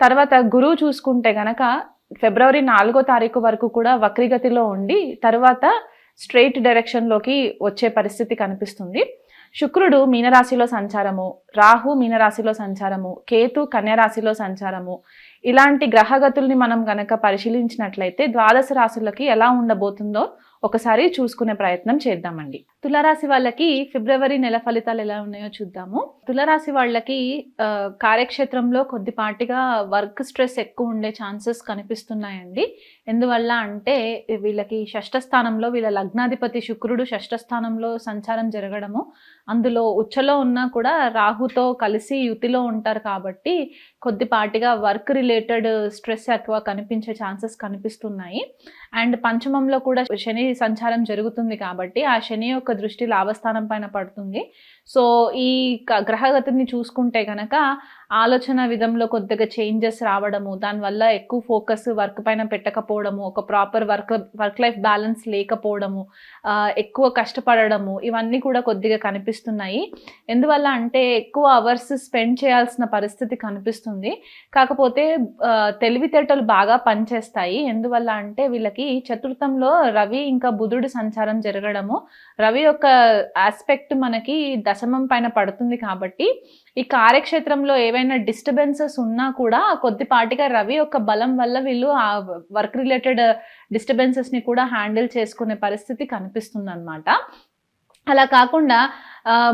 తర్వాత గురువు చూసుకుంటే గనక ఫిబ్రవరి నాలుగో తారీఖు వరకు కూడా వక్రిగతిలో ఉండి తర్వాత స్ట్రెయిట్ డైరెక్షన్లోకి వచ్చే పరిస్థితి కనిపిస్తుంది. శుక్రుడు మీనరాశిలో సంచారము రాహు మీనరాశిలో సంచారము కేతు కన్యరాశిలో సంచారము ఇలాంటి గ్రహగతుల్ని మనం గనక పరిశీలించినట్లయితే ద్వాదశ రాశులకి ఎలా ఉండబోతుందో ఒకసారి చూసుకునే ప్రయత్నం చేద్దామండి. తులరాశి వాళ్ళకి ఫిబ్రవరి నెల ఫలితాలు ఎలా ఉన్నాయో చూద్దాము. తులరాశి వాళ్ళకి కార్యక్షేత్రంలో కొద్దిపాటిగా వర్క్ స్ట్రెస్ ఎక్కువ ఉండే ఛాన్సెస్ కనిపిస్తున్నాయండి. ఎందువల్ల అంటే వీళ్ళకి షష్ఠ స్థానంలో వీళ్ళ లగ్నాధిపతి శుక్రుడు షష్ఠ స్థానంలో సంచారం జరగడము అందులో ఉచ్చలో ఉన్నా కూడా రాహుతో కలిసి యుతిలో ఉంటారు కాబట్టి కొద్దిపాటిగా వర్క్ రిలేటెడ్ స్ట్రెస్ ఎక్కువ కనిపించే ఛాన్సెస్ కనిపిస్తున్నాయి. అండ్ పంచమంలో కూడా శని సంచారం జరుగుతుంది కాబట్టి ఆ శని యొక్క దృష్టి లాభస్థానం పైన పడుతుంది. సో ఈ గ్రహగతిని చూసుకుంటే కనుక ఆలోచన విధంలో కొద్దిగా చేంజెస్ రావడము దానివల్ల ఎక్కువ ఫోకస్ వర్క్ పైన పెట్టకపోవడము ఒక proper work work life balance లేకపోవడము ఎక్కువ కష్టపడడము ఇవన్నీ కూడా కొద్దిగా కనిపిస్తున్నాయి. ఎందువల్ల అంటే ఎక్కువ అవర్స్ స్పెండ్ చేయాల్సిన పరిస్థితి కనిపిస్తుంది. కాకపోతే తెలివితేటలు బాగా పనిచేస్తాయి. ఎందువల్ల అంటే వీళ్ళకి చతుర్థంలో రవి ఇంకా బుధుడు సంచారం జరగడము. రవి యొక్క ఆస్పెక్ట్ మనకి దశమం పైన పడుతుంది కాబట్టి ఈ కార్యక్షేత్రంలో ఏవైనా డిస్టర్బెన్సెస్ ఉన్నా కూడా కొద్దిపాటిగా రవి యొక్క బలం వల్ల వీళ్ళు ఆ వర్క్ రిలేటెడ్ డిస్టర్బెన్సెస్ని కూడా హ్యాండిల్ చేసుకునే పరిస్థితి కనిపిస్తుంది అనమాట అలా కాకుండా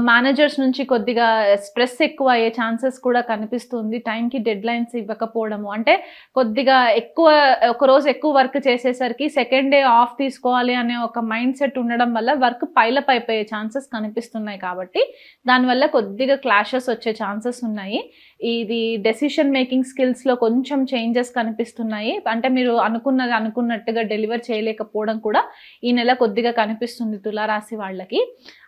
మేనేజర్స్ నుంచి కొద్దిగా స్ట్రెస్ ఎక్కువ అయ్యే ఛాన్సెస్ కూడా కనిపిస్తుంది. టైంకి డెడ్ లైన్స్ ఇవ్వకపోవడము. అంటే కొద్దిగా ఎక్కువ ఒక రోజు ఎక్కువ వర్క్ చేసేసరికి సెకండ్ డే ఆఫ్ తీసుకోవాలి అనే ఒక మైండ్ సెట్ ఉండడం వల్ల వర్క్ పైలప్ అయిపోయే ఛాన్సెస్ కనిపిస్తున్నాయి కాబట్టి దానివల్ల కొద్దిగా క్లాషెస్ వచ్చే ఛాన్సెస్ ఉన్నాయి. ఇది డెసిషన్ మేకింగ్ స్కిల్స్లో కొంచెం చేంజెస్ కనిపిస్తున్నాయి. అంటే మీరు అనుకున్నది అనుకున్నట్టుగా డెలివర్ చేయలేకపోవడం కూడా ఈ నెల కొద్దిగా కనిపిస్తుంది తులారాశి వాళ్ళకి.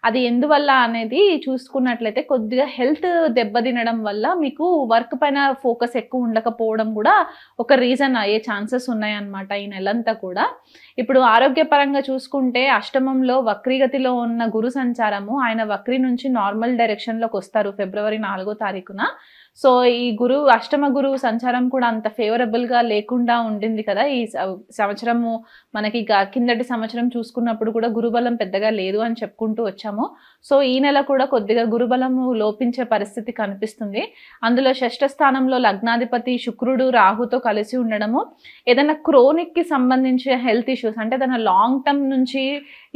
అది ఎందువల్ల అనేది చూసుకున్నట్లయితే కొద్దిగా హెల్త్ దెబ్బతినడం వల్ల మీకు వర్క్ పైన ఫోకస్ ఎక్కువ ఉండకపోవడం కూడా ఒక రీజన్ అయ్యే ఛాన్సెస్ ఉన్నాయన్నమాట ఈ నెలంతా కూడా. ఇప్పుడు ఆరోగ్యపరంగా చూసుకుంటే అష్టమంలో వక్రీగతిలో ఉన్న గురు సంచారము ఆయన వక్రి నుంచి నార్మల్ డైరెక్షన్లోకి వస్తారు ఫిబ్రవరి నాలుగో తారీఖున. సో ఈ గురువు అష్టమ గురు సంచారం కూడా అంత ఫేవరబుల్గా లేకుండా ఉండింది కదా. ఈ సంవత్సరము మనకి కిందటి సంవత్సరం చూసుకున్నప్పుడు కూడా గురుబలం పెద్దగా లేదు అని చెప్పుకుంటూ వచ్చాము. సో ఈ నెల కూడా కొద్దిగా గురుబలము లోపించే పరిస్థితి కనిపిస్తుంది. అందులో షష్ఠ స్థానంలో లగ్నాధిపతి శుక్రుడు రాహుతో కలిసి ఉండడము ఏదైనా క్రోనిక్కి సంబంధించిన హెల్త్ ఇష్యూస్ అంటే ఏదైనా లాంగ్ టర్మ్ నుంచి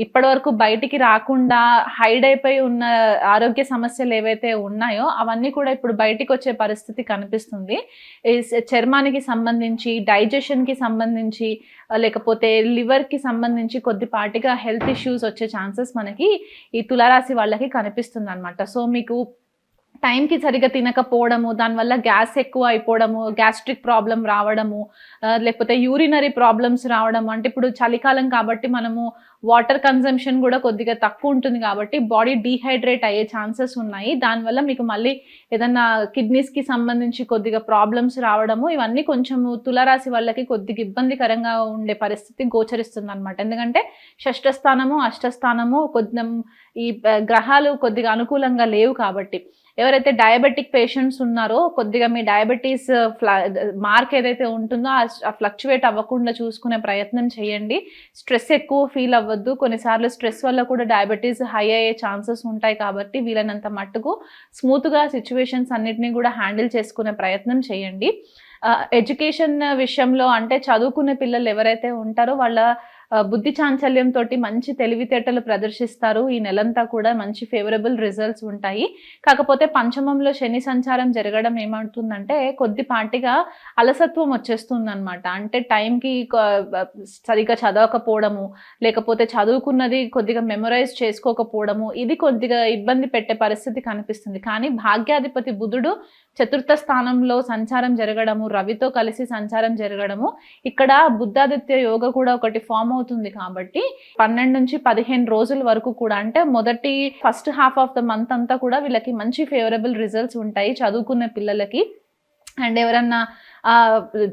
ఇప్పటి వరకు బయటికి రాకుండా హైడ్ అయిపోయి ఉన్న ఆరోగ్య సమస్యలు ఏవైతే ఉన్నాయో అవన్నీ కూడా ఇప్పుడు బయటికి వచ్చే పరిస్థితి కనిపిస్తుంది. ఈ చర్మానికి సంబంధించి డైజెషన్కి సంబంధించి లేకపోతే లివర్కి సంబంధించి కొద్దిపాటిగా హెల్త్ ఇష్యూస్ వచ్చే ఛాన్సెస్ మనకి ఈ తులారాశి వాళ్ళకి కనిపిస్తుంది అనమాట సో మీకు టైంకి సరిగా తినకపోవడము దానివల్ల గ్యాస్ ఎక్కువ అయిపోవడము గ్యాస్ట్రిక్ ప్రాబ్లం రావడము లేకపోతే యూరినరీ ప్రాబ్లమ్స్ రావడం అంటే ఇప్పుడు చలికాలం కాబట్టి మనము వాటర్ కన్జంప్షన్ కూడా కొద్దిగా తక్కువ ఉంటుంది కాబట్టి బాడీ డీహైడ్రేట్ అయ్యే ఛాన్సెస్ ఉన్నాయి. దానివల్ల మీకు మళ్ళీ ఏదన్నా కిడ్నీస్కి సంబంధించి కొద్దిగా ప్రాబ్లమ్స్ రావడము ఇవన్నీ కొంచెము తులరాశి వాళ్ళకి కొద్దిగా ఇబ్బందికరంగా ఉండే పరిస్థితి గోచరిస్తుంది అనమాట ఎందుకంటే షష్ఠస్థానము అష్టస్థానము కొద్దిగా ఈ గ్రహాలు కొద్దిగా అనుకూలంగా లేవు కాబట్టి. ఎవరైతే డయాబెటిక్ పేషెంట్స్ ఉన్నారో కొద్దిగా మీ డయాబెటీస్ ఫ్లా మార్క్ ఏదైతే ఉంటుందో ఆ ఫ్లక్చువేట్ అవ్వకుండా చూసుకునే ప్రయత్నం చేయండి. స్ట్రెస్ ఎక్కువ ఫీల్ అవ్వద్దు. కొన్నిసార్లు స్ట్రెస్ వల్ల కూడా డయాబెటీస్ హై అయ్యే ఛాన్సెస్ ఉంటాయి కాబట్టి వీలైనంత మట్టుకు స్మూత్గా సిచ్యువేషన్స్ అన్నిటినీ కూడా హ్యాండిల్ చేసుకునే ప్రయత్నం చేయండి. Uh, ఎడ్యుకేషన్ విషయంలో అంటే చదువుకునే పిల్లలు ఎవరైతే ఉంటారో వాళ్ళ బుద్ధి చాంచల్యం తోటి మంచి తెలివితేటలు ప్రదర్శిస్తారు. ఈ నెలంతా కూడా మంచి ఫేవరబుల్ రిజల్ట్స్ ఉంటాయి. కాకపోతే పంచమంలో శని సంచారం జరగడం ఏమవుతుందంటే కొద్దిపాటిగా అలసత్వం వచ్చేస్తుంది అనమాట అంటే టైంకి సరిగా చదవకపోవడము లేకపోతే చదువుకున్నది కొద్దిగా మెమొరైజ్ చేసుకోకపోవడము ఇది కొద్దిగా ఇబ్బంది పెట్టే పరిస్థితి కనిపిస్తుంది. కానీ భాగ్యాధిపతి బుధుడు చతుర్థ స్థానంలో సంచారం జరగడము రవితో కలిసి సంచారం జరగడము ఇక్కడ బుద్ధాదిత్య యోగ కూడా ఒకటి ఫామ్ అవుతుంది కాబట్టి పన్నెండు నుంచి పదిహేను రోజుల వరకు కూడా అంటే మొదటి first half of the month అంతా కూడా వీళ్ళకి మంచి ఫేవరబుల్ రిజల్ట్స్ ఉంటాయి చదువుకునే పిల్లలకి. అండ్ ఎవరన్నా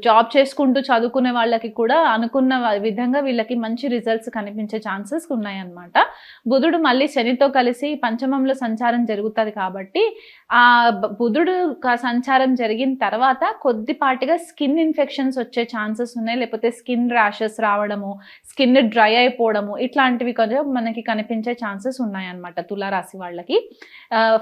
జాబ్ చేసుకుంటూ చదువుకునే వాళ్ళకి కూడా అనుకున్న విధంగా వీళ్ళకి మంచి రిజల్ట్స్ కనిపించే ఛాన్సెస్ ఉన్నాయన్నమాట. బుధుడు మళ్ళీ శనితో కలిసి పంచమంలో సంచారం జరుగుతుంది కాబట్టి ఆ బుధుడు సంచారం జరిగిన తర్వాత కొద్దిపాటిగా స్కిన్ ఇన్ఫెక్షన్స్ వచ్చే ఛాన్సెస్ ఉన్నాయి. లేకపోతే స్కిన్ ర్యాషెస్ రావడము స్కిన్ డ్రై అయిపోవడము ఇట్లాంటివి కొంచెం మనకి కనిపించే ఛాన్సెస్ ఉన్నాయన్నమాట తులారాశి వాళ్ళకి.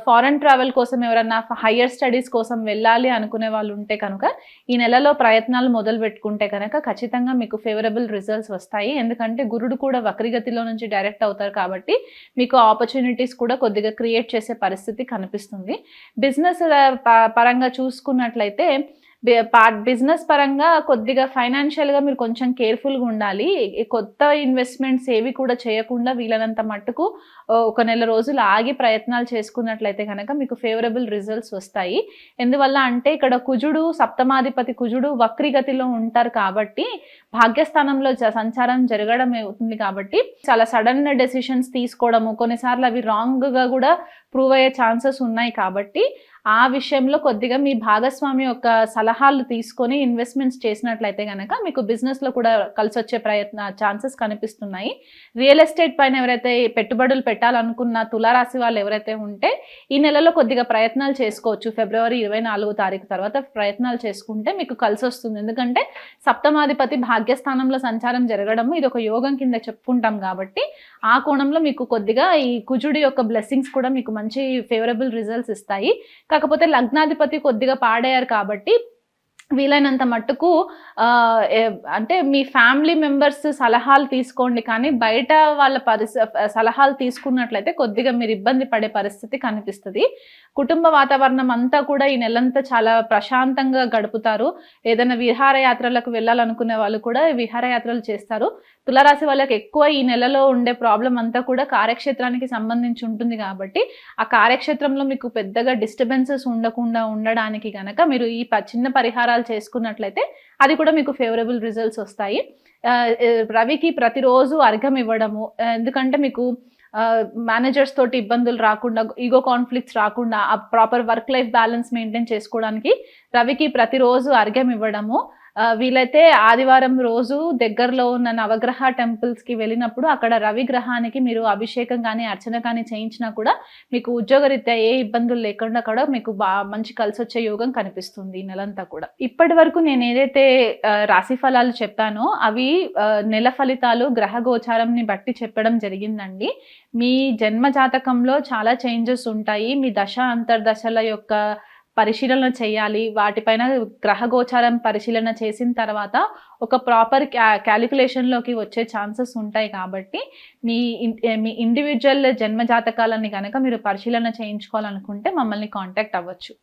ఫారెన్ ట్రావెల్ కోసం ఎవరన్నా హయ్యర్ స్టడీస్ కోసం వెళ్ళాలి అనుకునే వాళ్ళు ఉంటే కనుక ఈ ఈ నెలలో ప్రయత్నాలు మొదలు పెట్టుకుంటే కనుక ఖచ్చితంగా మీకు ఫేవరబుల్ రిజల్ట్స్ వస్తాయి. ఎందుకంటే గురుడు కూడా వక్రిగతిలో నుంచి డైరెక్ట్ అవుతారు కాబట్టి మీకు ఆపర్చునిటీస్ కూడా కొద్దిగా క్రియేట్ చేసే పరిస్థితి కనిపిస్తుంది. బిజినెస్ పరంగా చూసుకున్నట్లయితే పార్ట్ బిజినెస్ పరంగా కొద్దిగా ఫైనాన్షియల్గా మీరు కొంచెం కేర్ఫుల్గా ఉండాలి. కొత్త ఇన్వెస్ట్మెంట్స్ ఏవి కూడా చేయకుండా వీలైనంత మట్టుకు ఒక నెల రోజులు ఆగి ప్రయత్నాలు చేసుకున్నట్లయితే కనుక మీకు ఫేవరబుల్ రిజల్ట్స్ వస్తాయి. ఎందువల్ల అంటే ఇక్కడ కుజుడు సప్తమాధిపతి కుజుడు వక్రిగతిలో ఉంటారు కాబట్టి భాగ్యస్థానంలో సంచారం జరగడం అవుతుంది కాబట్టి చాలా సడన్ డెసిషన్స్ తీసుకోవడము కొన్నిసార్లు అవి రాంగ్గా కూడా ప్రూవ్ అయ్యే ఛాన్సెస్ ఉన్నాయి కాబట్టి ఆ విషయంలో కొద్దిగా మీ భాగస్వామి యొక్క సలహాలు తీసుకొని ఇన్వెస్ట్మెంట్స్ చేసినట్లయితే కనుక మీకు బిజినెస్లో కూడా కలిసి వచ్చే ప్రయత్న ఛాన్సెస్ కనిపిస్తున్నాయి. రియల్ ఎస్టేట్ పైన ఎవరైతే పెట్టుబడులు పెట్టాలనుకున్న తులారాశి వాళ్ళు ఎవరైతే ఉంటే ఈ నెలలో కొద్దిగా ప్రయత్నాలు చేసుకోవచ్చు. ఫిబ్రవరి ఇరవై నాలుగో తారీఖు తర్వాత ప్రయత్నాలు చేసుకుంటే మీకు కలిసి వస్తుంది ఎందుకంటే సప్తమాధిపతి భాగ్యస్థానంలో సంచారం జరగడము ఇది ఒక యోగం కింద చెప్పుకుంటాం కాబట్టి ఆ కోణంలో మీకు కొద్దిగా ఈ కుజుడి యొక్క బ్లెస్సింగ్స్ కూడా మీకు మంచి ఫేవరబుల్ రిజల్ట్స్ ఇస్తాయి. కాకపోతే లగ్నాధిపతి కొద్దిగా పాడయ్యారు కాబట్టి వీలైనంత మట్టుకు అంటే మీ ఫ్యామిలీ మెంబర్స్ సలహాలు తీసుకోండి. కానీ బయట వాళ్ళ పరిస్థి సలహాలు తీసుకున్నట్లయితే కొద్దిగా మీరు ఇబ్బంది పడే పరిస్థితి కనిపిస్తుంది. కుటుంబ వాతావరణం అంతా కూడా ఈ నెలంతా చాలా ప్రశాంతంగా గడుపుతారు. ఏదైనా విహారయాత్రలకు వెళ్ళాలనుకునే వాళ్ళు కూడా విహారయాత్రలు చేస్తారు. తులారాశి వాళ్ళకి ఎక్కువ ఈ నెలలో ఉండే ప్రాబ్లం అంతా కూడా కార్యక్షేత్రానికి సంబంధించి ఉంటుంది కాబట్టి ఆ కార్యక్షేత్రంలో మీకు పెద్దగా డిస్టర్బెన్సెస్ ఉండకుండా ఉండడానికి గనక మీరు ఈ ప- చిన్న పరిహారాలు చేసుకున్నట్లయితే అది కూడా మీకు ఫేవరబుల్ రిజల్ట్స్ వస్తాయి. రవికి ప్రతిరోజు అర్ఘం ఇవ్వడము ఎందుకంటే మీకు మేనేజర్స్ తోటి ఇబ్బందులు రాకుండా ఈగో కాన్ఫ్లిక్ట్స్ రాకుండా ఆ proper work life balance maintain చేసుకోవడానికి రవికి ప్రతిరోజు అర్ఘ్యం ఇవ్వడము వీలైతే ఆదివారం రోజు దగ్గరలో ఉన్న నవగ్రహ టెంపుల్స్కి వెళ్ళినప్పుడు అక్కడ రవి గ్రహానికి మీరు అభిషేకం కానీ అర్చన కానీ చేయించినా కూడా మీకు ఉద్యోగరీత్యా ఏ ఇబ్బందులు లేకుండా కూడా మీకు బా మంచి కలిసి వచ్చే యోగం కనిపిస్తుంది ఈ నెలంతా కూడా. ఇప్పటి వరకు నేను ఏదైతే రాశి ఫలాలు చెప్పానో అవి నెల ఫలితాలు గ్రహ గోచారంని బట్టి చెప్పడం జరిగిందండి. మీ జన్మ జాతకంలో చాలా చేంజెస్ ఉంటాయి. మీ దశ అంతర్దశల యొక్క పరిశీలన చేయాలి. వాటిపైన గ్రహగోచారం పరిశీలన చేసిన తర్వాత ఒక ప్రాపర్ క్యా క్యాలిక్యులేషన్లోకి వచ్చే ఛాన్సెస్ ఉంటాయి కాబట్టి మీ మీ ఇండివిజువల్ జన్మ జాతకాలని కనుక మీరు పరిశీలన చేయించుకోవాలనుకుంటే మమ్మల్ని కాంటాక్ట్ అవ్వచ్చు.